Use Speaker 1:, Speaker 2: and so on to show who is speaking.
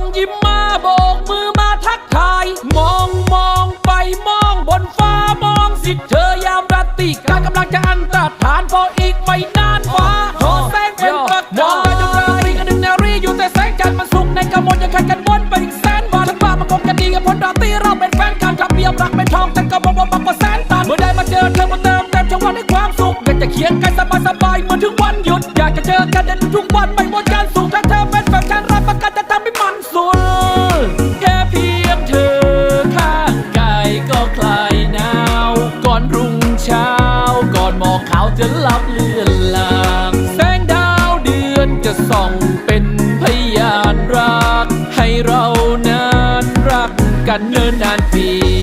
Speaker 1: งยิ้มมาโบกมือมาทักทาย มองมองไปมองบนฟ้ามองสิเธอยามราตรีกากำลังจะอันตรฐานพออีกไม่นานฟ้าขอแสงเป็นปักมองไปจนราตรีกันหนึ่งนารีอยู่แต่แสงจันทร์มันสุกในกรมวลยังขัดกันวนไปอีกแสนบาทฉันบ้ามันคงจะดีกับผลราตีเราเป็นแฟนกันขับเรียมรักเป็นทองแต่ก็บอกว่าบักกว่าแสนตันเมื่อได้มาเจอ
Speaker 2: เ
Speaker 1: ธอมาเติมเต็มช่วงวันให้ความสุขอยากจะเคียงกันสบายสบายเหมือนถึงวันหยุดอยากจะเจอกันเด่นทุกวันไม่หมดการสุขทักท ส่องเป็นพยานรัก ให้เรานานรักกันเนิ่นนานปี